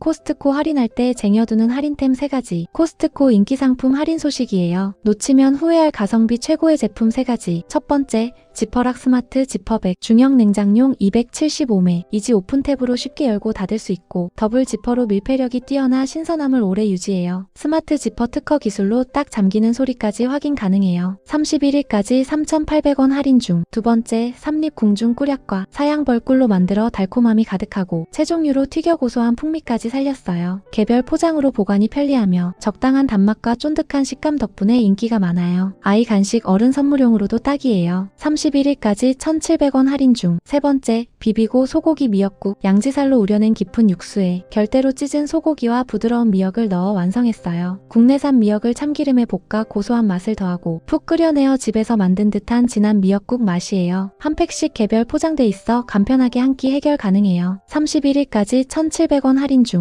코스트코 할인할 때 쟁여두는 할인템 3가지. 코스트코 인기 상품 할인 소식이에요. 놓치면 후회할 가성비 최고의 제품 3가지. 첫 번째, 지퍼락 스마트 지퍼백 중형 냉장용 275매 이지 오픈 탭으로 쉽게 열고 닫을 수 있고 더블 지퍼로 밀폐력이 뛰어나 신선함을 오래 유지해요. 스마트 지퍼 특허 기술로 딱 잠기는 소리까지 확인 가능해요. 31일까지 3,800원 할인 중. 두 번째, 삼립 궁중 꿀약과 사양 벌 꿀로 만들어 달콤함이 가득하고 채종류로 튀겨 고소한 풍미 까지 살렸어요. 개별 포장으로 보관이 편리하며 적당한 단맛과 쫀득한 식감 덕분에 인기가 많아요. 아이 간식 어른 선물용으로도 딱이에요. 31일까지 1,700원 할인 중. 세 번째, 비비고 소고기 미역국 양지살로 우려낸 깊은 육수에 결대로 찢은 소고기와 부드러운 미역을 넣어 완성했어요. 국내산 미역을 참기름에 볶아 고소한 맛을 더하고 푹 끓여내어 집에서 만든 듯한 진한 미역국 맛이에요. 한 팩씩 개별 포장돼 있어 간편하게 한 끼 해결 가능해요. 31일까지 1,700원 할인 중.